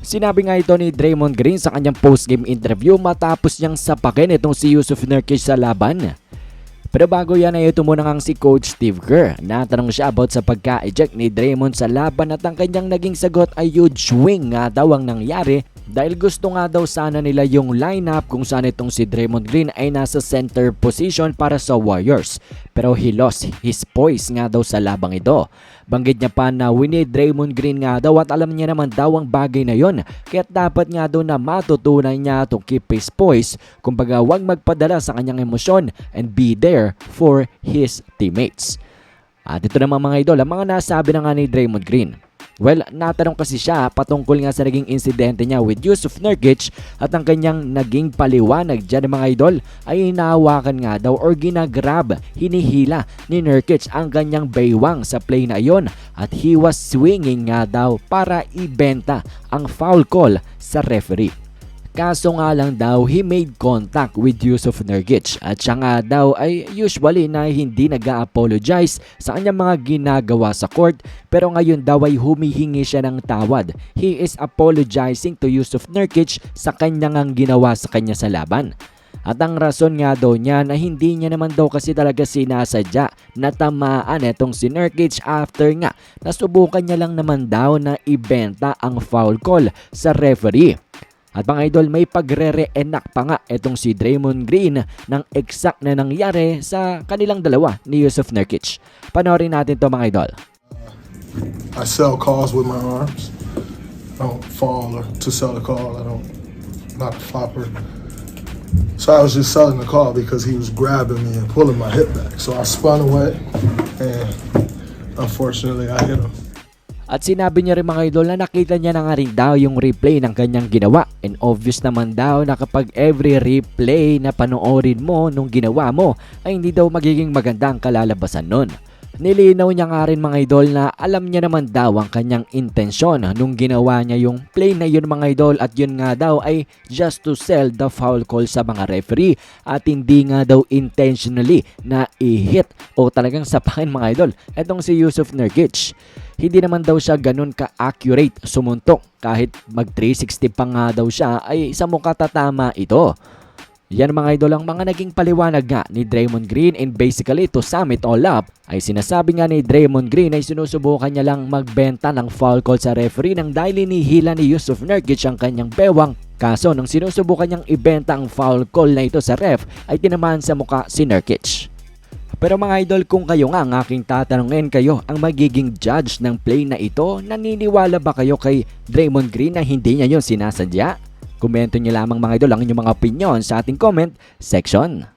Sinabi nga ito ni Draymond Green sa kanyang post-game interview matapos niyang sapakin itong si Yusuf Nurkic sa laban. Pero bago yan ay ito muna ngang si Coach Steve Kerr. Natanong siya about sa pagka-eject ni Draymond sa laban at ang kanyang naging sagot ay huge swing nga daw ang nangyari dahil gusto nga daw sana nila yung lineup kung saan itong si Draymond Green ay nasa center position para sa Warriors. Pero he lost his poise nga daw sa labang ito. Banggit niya pa na winid Draymond Green nga daw at alam niya naman daw ang bagay na yon. Kaya dapat nga daw na matutunan niya to keep his poise. Kumbaga wag magpadala sa kanyang emosyon and be there for his teammates. At ito naman mga idol, ang mga nasabi na nga ni Draymond Green. Well, natanong kasi siya patungkol nga sa naging insidente niya with Yusuf Nurkic at ang kanyang naging paliwanag dyan mga idol ay inahawakan nga daw or ginagrab, hinihila ni Nurkic ang kanyang baywang sa play na iyon at he was swinging nga daw para ibenta ang foul call sa referee. Kaso nga lang daw, he made contact with Yusuf Nurkic at siya nga daw ay usually na hindi nag apologize sa kanyang mga ginagawa sa court pero ngayon daw ay humihingi siya ng tawad. He is apologizing to Yusuf Nurkic sa kanyang ang ginawa sa kanya sa laban. At ang rason nga daw niya na hindi niya naman daw kasi talaga sinasadya na tamaan etong si Nurkic after nga nasubukan niya lang naman daw na ibenta ang foul call sa referee. At mga idol, may pagre-reenact pa nga itong si Draymond Green ng exact na nangyari sa kanilang dalawa ni Yusuf Nurkic. Panoorin natin to mga idol. I sell cars with my arms. I don't fall or to sell a car. I don't, not a flopper. So I was just selling the car because he was grabbing me and pulling my hip back. So I spun away and unfortunately I hit him. At sinabi niya rin mga idol na nakita niya na nga rin daw yung replay ng kanyang ginawa. And obvious naman daw na kapag every replay na panoorin mo nung ginawa mo ay hindi daw magiging maganda ang kalalabasan nun. Nilinaw niya nga rin mga idol na alam niya naman daw ang kanyang intensyon nung ginawa niya yung play na yun mga idol at yun nga daw ay just to sell the foul call sa mga referee at hindi nga daw intentionally na i-hit o talagang sapakin mga idol etong si Yusuf Nurkic. Hindi naman daw siya ganun ka-accurate sumuntok kahit mag 360 pa nga daw siya ay sa mukha tatama ito. Yan mga idol ang mga naging paliwanag nga ni Draymond Green and basically to sum it all up ay sinasabi nga ni Draymond Green ay sinusubukan niya lang magbenta ng foul call sa referee nang dahil inihila ni Yusuf Nurkic ang kanyang bewang kaso nung sinusubukan niyang ibenta ang foul call na ito sa ref ay tinamaan sa muka si Nurkic. Pero mga idol kung kayo nga ang aking tatanungin kayo ang magiging judge ng play na ito naniniwala ba kayo kay Draymond Green na hindi niya yon sinasadya? Komento niyo lamang mga idol ang inyong mga opinion sa ating comment section.